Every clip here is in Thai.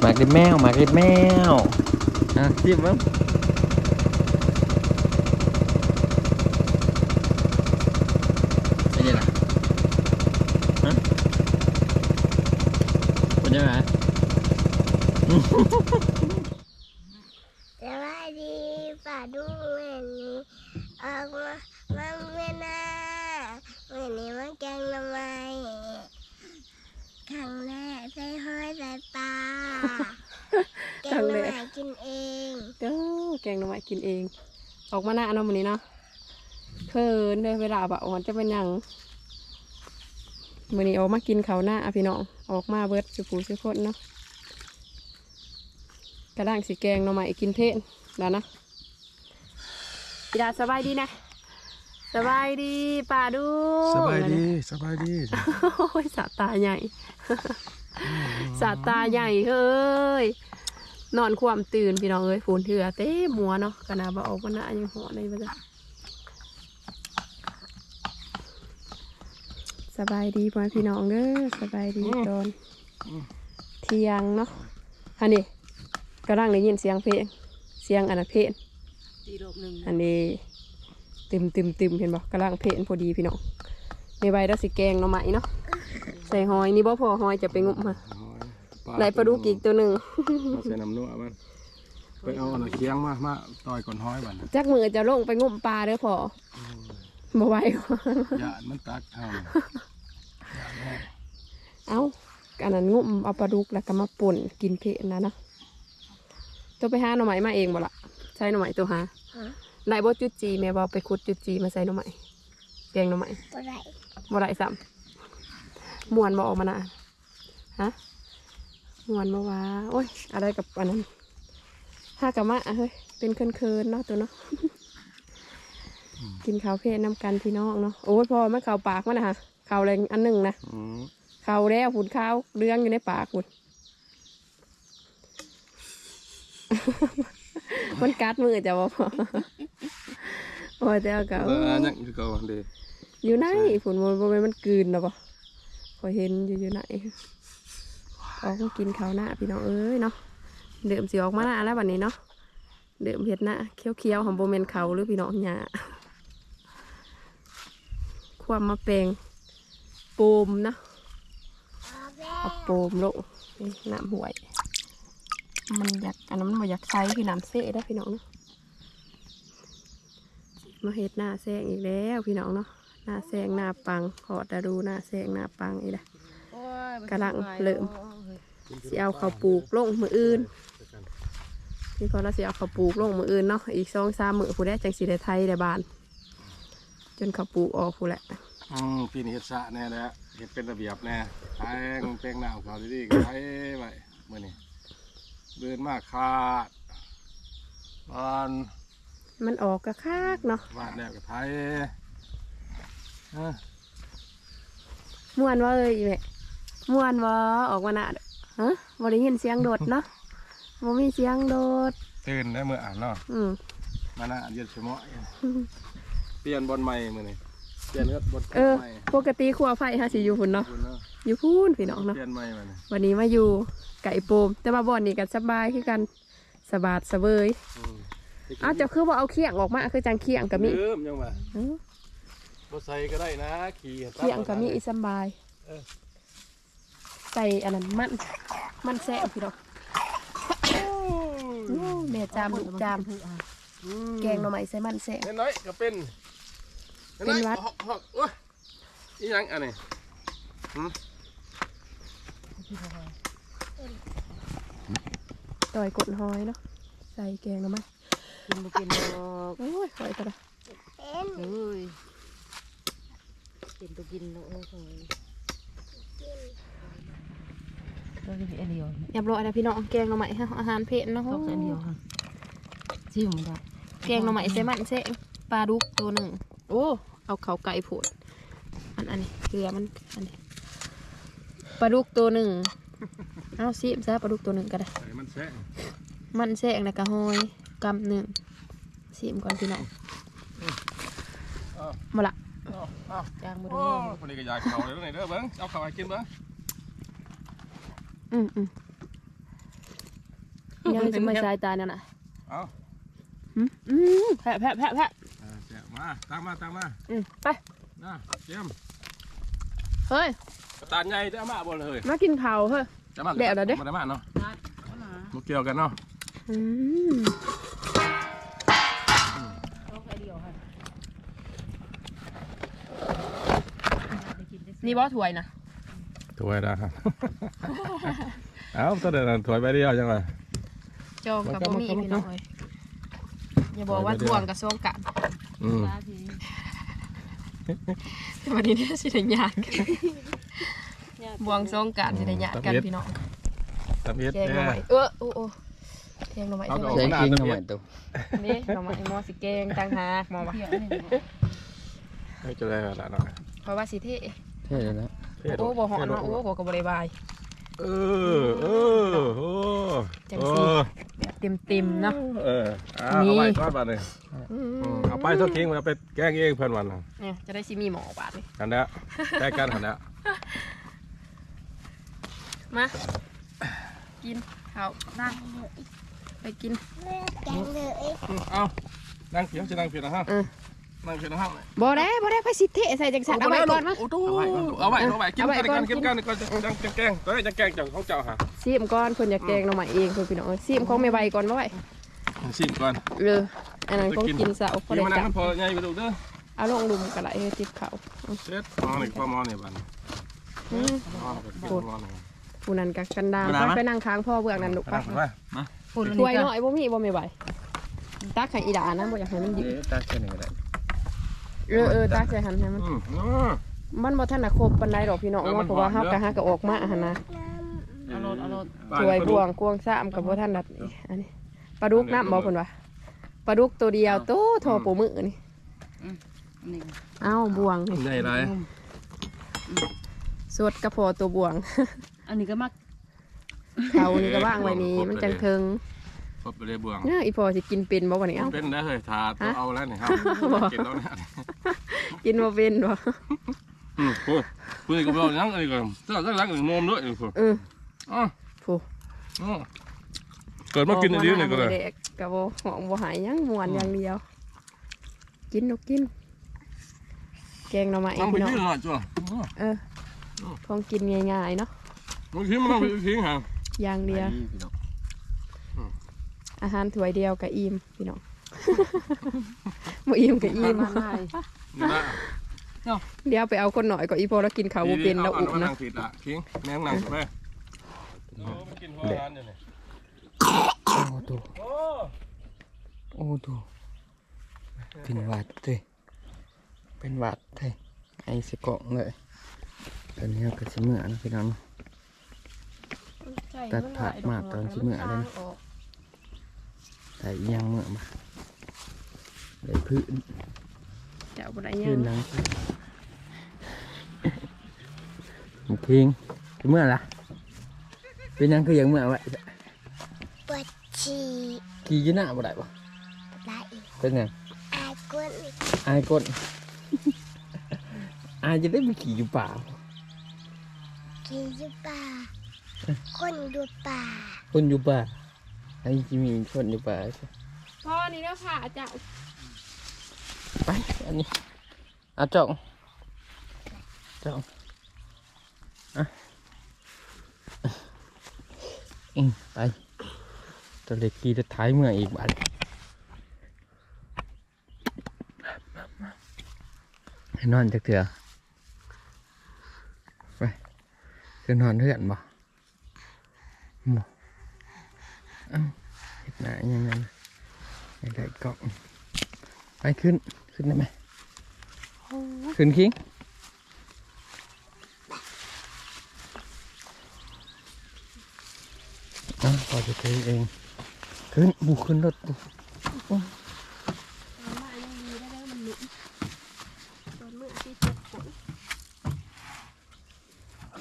หมากริบแมวหมากริบแมวอะจิ้มมั้งเป็นยังไงฮะเป็นยังไง สวัสดีป่าดูเมื่อนี้ออกมามาเมื่อนาเมื่อนี้มาแกงละไมครั้งแรกใส่ห้อยใส่ปลา แกงละไมกินเองเด้อแกงหน่อไม้กินเอง ออกมาหน้าเนาะมื้อนี้เนาะเขินเลยเวลาแบบอ่อนจะเป็นหยังมื้อนี้ออกมากินข้าวหน้าอะพี่น้องออกมาเบิดสุผูสุคนเนาะกระด้างสีแกงหน่อไม้กินเพนแล้วนะอีดาสบายดีนะสบายดีป่าดูสบายดีสบายดีโอ้ยสาตาใหญ่ สาตาใหญ่เฮ้ยนอนความตื่นพี่น้องเอ้ยฝนเถื่อเต้มัวเนาะกะนาบออกมาหน้ายังหอในมาจ้ะสบายดีพ่อแม่พี่น้องเด้อสบายดีตอนเที่ยงเนาะอันนี้กำลังได้ยินเสียงเพลงเสียงอันนั้นเพลงอันนี้ตึมตึมตึมเห็นบ่กกำลังเพลงพอดีพี่น้องในใบราสิแกงหน่อไม้เนาะ ใส่หอยนี่บ่พอหอยจะไปงุมมาไหลปลาดุกอีกตัวหนึ่งเอาใส่น้ำนัวมันไปเอาอันนั้นเคียงมามาต่อยก่อนห้อยบัดนจักมือจะลงไปงมปลาเด้อพอบ่ไหวยามันตักเท่าเอ้าอันนั้นงมเอาปลาดุกแล้วก็มาป่นกินเพะนะเนาะตัวไปหาหน่อไม้มาเองบ่ละใช้หน่อไม้ตัวหาได้บ่จุดจีแม่บ่ไปขุดจุดจีมาใส่หน่อไม้แกงหน่อไม้บ่ได้บ่ได้ซ้ำ ม่วนบ่ออกมานะฮะม่วนบ่ว่าโอ้ย อะไรกับอันนั้นห้ากะมะเฮ้ย เป็นเคินๆเนาะตัวเนาะกินข้าวเพศน้ำกันพี่น้องเนาะโอ้ยพอมันเข่าปากมันนะฮะเข่าแรงอันหนึ่งนะอืมเข่าแล้วฝุ่นข้าวเรื่องอยู่ในปากฝุ่นมันกัดมือจะบ่พอโอ้ยแต่เอาเก่าเออยังคือเก่าเด้อยู่ไหนฝุ่นมันบ่แม่นมันกลืนหรอปะพ อยเห็นอยู่อยู่ไหนออกมากินข้าวหน้าพี่น้องเอ้ยเนาะเดิมสิออกมาหน้าแล้วบัดนี้เนาะเดิมเห็ดหน้าเคี้ยวเคี้ยวๆของโบเมนเขาหรือพี่น้องหยาความมาแปลงโปมเนาะเอาโปมลงนี่น้ำห่วย มันอยากอันนั้นมันอยากใช้พี่น้ำเซ่ได้พี่น้องเนาะมาเห็ดหน้าแซงอีกแล้วพี่น้องเนาะ หน้าแซงหน้าปังขอดาดูหน้าแซงหน้าปังอีกแล้วกำลังเริ่มสิเอาเขาวปลูกลงมืออื่นพี่พอเราสิเอาเขาวปลูกลงมืออื่นเนาะอีกสองสามมือผู้ได้จังสีได้ไทยได้บาน จนเขาวปลูกออกผู้แหละอืมปีนี้เฮ็ดสระแน่แหละเฮ็ดเป็นระเบียบแน่แป้งแป้งน้ำเขาดีๆก็ไว้ไว้มื้อนี้เดินมาขาดบอนมันออกกระคากเนาะวาดแล้วก็ไทยเออ ม่วนว่าเอ้ยแม่ม่วนว่าออกมาหน้าเด้อฮะบ่ได้ยินเสียงโดดเนาะบ่มีเสียงโดดตื่นได้มื้ออ่านเนาะอืมมาหน้าเย็นสมอยเปลี่ยนบอลใหม่มื้อนี้เปลี่ยนรถบอลเออใหม่ปกติครัวไผ่ฮะสิอยู่พุ่นเนาะคุณเนาะอยู่พูนพี่น้องเนาะเปลี่ยนใหม่มาเนี่ยวันนี้มาอยู่ไก่โปมแต่มาบ่อนนี่กันสบายคือกันสบาดสะเบยอืมอ้าวเจ้าคือว่าเอาเขียงออกมาคือจังเขียงกับมีเริ่มยังว่าเอ้า บ่ใส่ก็ได้นะ ขี่เขียงกับมีอีสำบายเออใส่อันนั้นมัน มันแซ่บพี่น้องโอ้แม่จามลูกจาม แกงหน่อไม้ใส่มันแซ่บเล็กน้อยก็เป็นเป็นวัดหอกหอกโอ้ยอีหยังอันนี้หืมต่อยกดหอยเนาะ ใส่แกงหน่อไม้กินบ่เป็นดอกโอ้ยหอยกระดาเป็นเอ้ย เป็นตัวกินเนาะเอ้ยของเราจะเป็นอันเดียวเรียบร้อยแล้วพี่น้องแกงหน่อไม้ฮะอาหารเพลนเนาะต้องอันเดียวค่ะชิมได้แกงหน่อไม้ใส่มันแซ่บปลาดุกตัวหนึ่งโอ้เอาเขาไก่ผดอันอันนี้เกลือมันอันนี้ปลาดุกตัวหนึ่งเอาซิมซะปลาดุกตัวหนึ่งก็ได้มันแซะมันแซ่บแล้วก็หอยกำหนึ่งซิมก่อนพี่น้องมาละ จางมือโอ้เด้อคนนี้ก็อยากเข้าเลยเด้อนี่เด้อเบิ่งเอาเข้าไปกินเบิ่งอืมอืมยังจะไม่สายตาเนี่ยน่ะเอาอืมอืมแพะแพะแพะแพะเออแจกมาตั้งมาตั้งมาอืมไปนะเตรียมเฮ้ยกระตานใหญ่ได้มาบ่เลยมากินข้าวเฮ้ยจะมาแดดแล้วเด้มาได้มาเนาะนัดเอาหนามาเกี่ยวกันเนาะอืม นได้นี่บ่ถ้วยนะถวยนะเอาตัวเดินถวยไปเดียวจังเลยจองกับมาครับบ่มีมาครับพี่น้องเอ้ยอย่าบอกว่าไปเรื่อยทวงกับโซงกันอืมตาทีวันนี้เนี่ยสิได้ญาติกันบวงโซงกันสิได้ญาติกันพี่น้องตำเอ็ดแกงหน่อเนี่ยไม้เออโอ้โอ้แกงหน่อไม้เอาใช่ดไหอกมใส่กิ้งทำไมตัวนี่หน่อไม้หมอสิแกงต่างหากหมอวะเที่ยวนี่ให้จะได้ละเนาะเพราะว่าสิเท่ เท่แล้วโอ้บ่เหอเนาะโอ้บ่ก็บ่ได้บายเออเออโอ้จังโอ้สิแบบเต็มๆเนาะเออเอาเอาไปก้อนบาทเลยอืมอืมเอาไปสักทิ้งมาไปแกล้งเองเพื่อนวันน่ะเนี่ยจะได้สิมีหมอบาดนี่กันแล้วแกล้งกันกันแล้วมากินข้าวนั่งไปกินแม่แกงเลยอืมเอานั่งเขียวจะนั่งเขียวนะฮะเออ นั่งเขียวนะฮะบ่ได้บ่ได้ไปสิเทใส่จังสันเอาไว้ก่อนมั้ยโอ้โหเอาไว้เอาไว้กินเอาไว้กันก่อนกินกันกินกันจังจังแกล้งตัวนี้จังแกล้งจังของเจ้าฮะซีมก่อนเพิ่นอยากแกงหน่อไม้เองเพิ่นพี่น้องเอ้ยซีมของแม่ใบก่อนบ่ไว้ชิมก่อนเอออันนั้นของกินซะเอาพอกินได้มานั่จังบพอใหญ่ไปดูเด้อเอาลงลุมก็ได้เฮ้ยติดข้าวเช็ดมอนี่พอมอนี่บันอืมมอนี่ก็มอนี่ผู้นั้นก็กันดาไปไปนั่งค้างพ่อเบื้องนั้นลูกไปไปไปปุ่นถ้วยน้อยบ่มีบ่แม่ใบตักให้อีดานะบ่อยากให้มันยืดเดี๋ยวตักแค่นี้ก็ได้ เออเออตักใส่หันให้มัน อืมเนาะมันบ่ทันน่ะครบปานใดดอกพี่น้องเออมันเพราะว่าหอมเฮาเด้อก็หาก็ออกมาหั่นนะเอารถเอารถถ้วยบวงกวงซ้ำก็บ่ทันดัดนี่อันนี้ปลาดุกน้ำบ่เพิ่นว่าปลาดุกตัวเดียวโตโทอปูมือนี่อันนี้เอ้าบวงนี่ใหญ่ไรสดกระเพาะตัวบวง อันนี้ก็มักเขานี่ก็ว่างไว้นี่มันจังเทิงพ บไปเลยบวงเนาะอีพอสิกินเป็นบ่วันนี้เอ้า เป็นได้เลยทาตัวเอาแล้วนี่ครับกินแล้วเนี่ยกินบ่เป็นบ่อืมโอ้ยคุยกับเราอย่างนี้ก่อนเจ้าเจ้าล้างหนึ่งนมด้วยคุณเอออ๋อผู้อ๋อเกิดมากินอันนี้นี่ก็เลยด็กก็บ่หองบ่หายหยังม่วนอย่างเดียว กินนกกิน แกงหน่อไม้ต้องไปพี่น้องที่หน่อยจ้ะเออ ของกินง่ายๆเนาะบางทีมันต้องไปทิ้งห่างอย่างเดียว พี่น้อง อาหารถ้วยเดียวก็อิ่มพี่น้องบ่อิ่มก็อิ่มมาได้นี่ละเดี๋ยวไปเอาคนหน่อยก็อีพอแล้วกินข้าวบ่เป็นแล้วเอาอุ้มเอานั่นะงผิดละทิ้งแม่งนั่งไปโอ้มันกินหัวร้านเนี่ยนี่โอ้ตัวโอ้โอ้ตัวเป็นหวัดเลยเป็นหวัดเลยไอ้สกองเลยตอนนี้เราก็สิเมื่อนะพี่น้องตัดผักมากตอนสิเมื่อเลยนะ ใส่อีหยังเมื่อมาเลยพื้นเจ้าบ่ได้ยัพื้นงหลังโอเคงสิเมื่อละเป็นหยังคือหยังเมื่อไว้ปวดฉี่ขี่อยี่หน้าบ่ได้ปะไหลเป็นหยังอายก้นอายก้นอายจะได้ไปขี่อยู่ป่าขี่อยู่ป่าคนดูป่าคนอยู่ป่า ไอ้จิมีคนอยู่ป่าพ่อนี่เด้อค่ะเจ้าไปอันนี้อะจ้องจ้องอะอืมไปตัวเล็กขี่จะท้ายเมื่ออีกบาทให้นอนจักเถื่อไปคือนอนเถื่อนบ่หมเอ้าเห็ดหน้ายังไงให้ได้กล่องไปขึ้นขึ้นได้ไหมขึ้นคิงอะพอจะเทเอง ขึ้นบุขึ้นรถ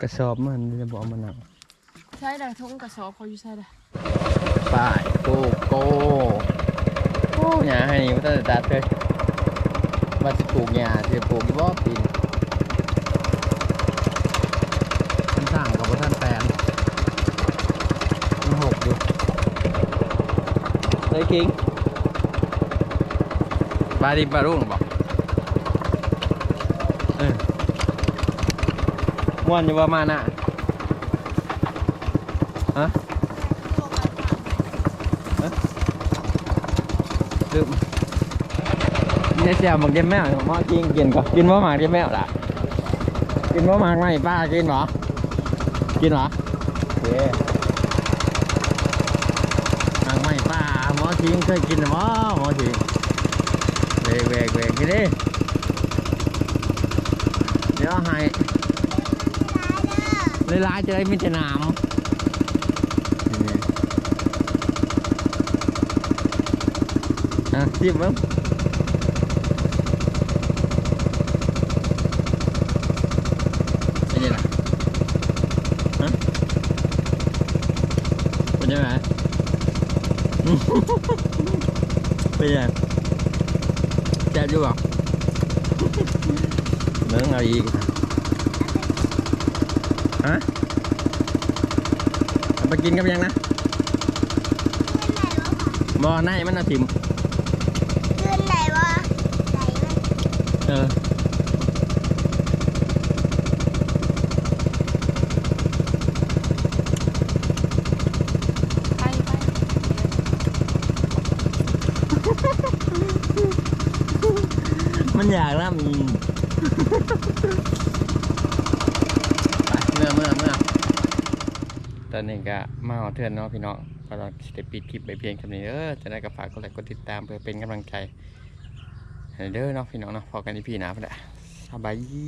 กระสอบมันจะบอกมันหนังใช่ได้ทงกระสอบเขาอยู่ใช่ได้ ป้ายโกโก้โอ้ยาให้นี่มันตั้งแต่ตัดเลยมาสิปลูกหญ้าสิปลูกอีบ่ปีนท่านสร้างกับท่านแปลงมันหกอยู่เลยคิงปลาดิบารุ่งบอกเออม่วนอยู่ประมาณน่ะฮะฮะลืม เนี่ยเสียหมกเย็นแมวหมอกินกินก่อนกินหมอหมากเย็นแมวล่ะกินหมอหมากไหมป้ากินเหรอกินเหรอโอเคทางไม่ป้าหมอทิงเคยกินหมอหมอทิงเวกเวกเวกกินดิเดี๋ยวให้เลยลายจะได้ไม่จะหนามนี่อะจิบมั้งเป็นยังไงฮะเป็นยังไง bây giờ cha chú không nướng là gì hả Ông bà chín cái ยังนะบอในมันน่ะถิ่มขึ้นไหนวะไหนมันเออ ไปไป มันอยากแล้วมันไปเมื่อเมื่อเมื่อตอนนี้ก็มาเอาเทือนเนาะพี่น้องก็เราจะปิดคลิปไปเพียงเท่านี้เออจะได้กับฝากกดไลค์กดติดตามเพื่อเป็นกำลังใจให้เด้อเนาะพี่น้องเนาะพอกันที่พี่หนาพอดะสบายดี